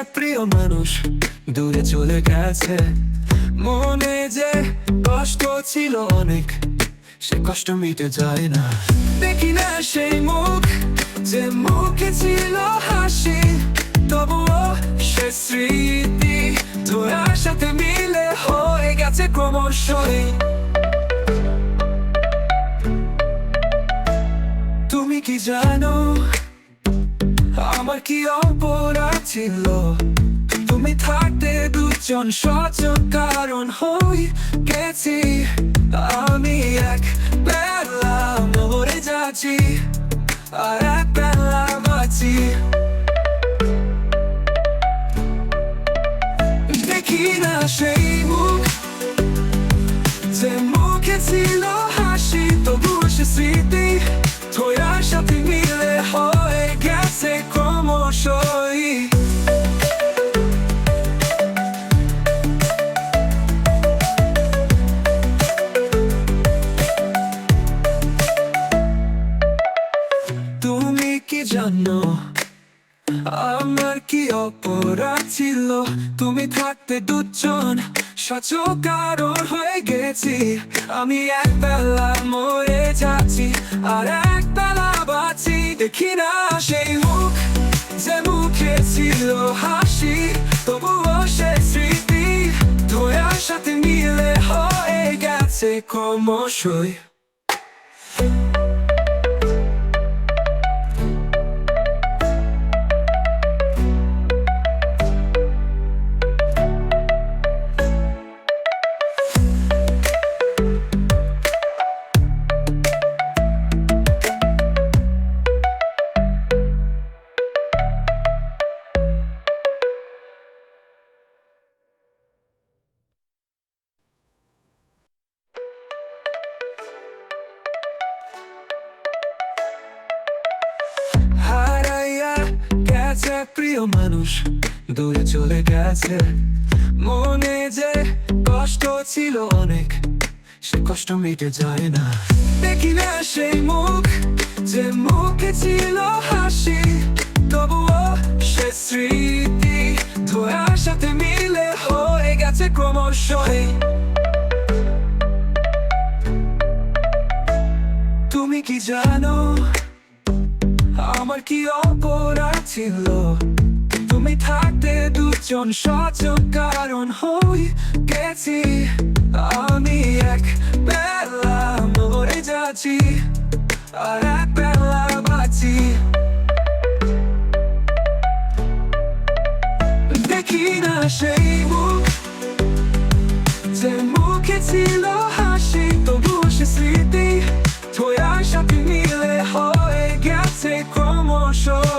মানুষ, দূরে চলে গেছে। মনে যে কষ্ট ছিল অনেক, সে কষ্ট মিটে যায় না। দেখি না সেই মুখ, যে মুখে ছিল হাসি, তবুও সে স্মৃতি ধরার সাথে মিলে হয়ে গেছে ক্রমশই। তুমি কি জানো আমার কি অপরাধ ছিল? তুমি থাকতে দুজন সচল কারণ হই গেছি। আমি এক বেলা মরে যাচ্ছি, আর এক বেলা বাঁচি দেখি না সেই মুখ, যে মুখে ছিল হাসি, তবুও সে স্মৃতি কি জানো আমার কি অপরাধ ছিল? তুমি থাকতে দুজন সচকারণ হয়ে গেছি। আমি এক বেলা মরে যাচ্ছি, আর এক বেলা বাঁচি। দেখি না সেই মুখ যে মুখে ছিল হাসি, তবুও সে স্মৃতি ধোয়ার সাথে মিলে হয়ে গেছে ক্রমশই। প্রিয় মানুষ, দূরে চলে গেছে। মনে যে কষ্ট ছিল অনেক, সে কষ্ট মিটে যায় না। দেখি না সেই মুখ, যে মুখে ছিল হাসি, তবুও সে স্মৃতি ধোয়ার সাথে মিলে হয়ে গেছে ক্রমশই। তুমি কি জানো আমার কি অপরাধ ছিল? তুমি থাকতে দুজন সচক কারণ হই গেছি। আমি এক বেলা মরে যাচ্ছি, আর এক বেলা বাঁচি। দেখি না সেই মুখ, যে মুখে ছিল হাসি, তবু সে স্মৃতি তোর মিলে হয়ে গেছে show.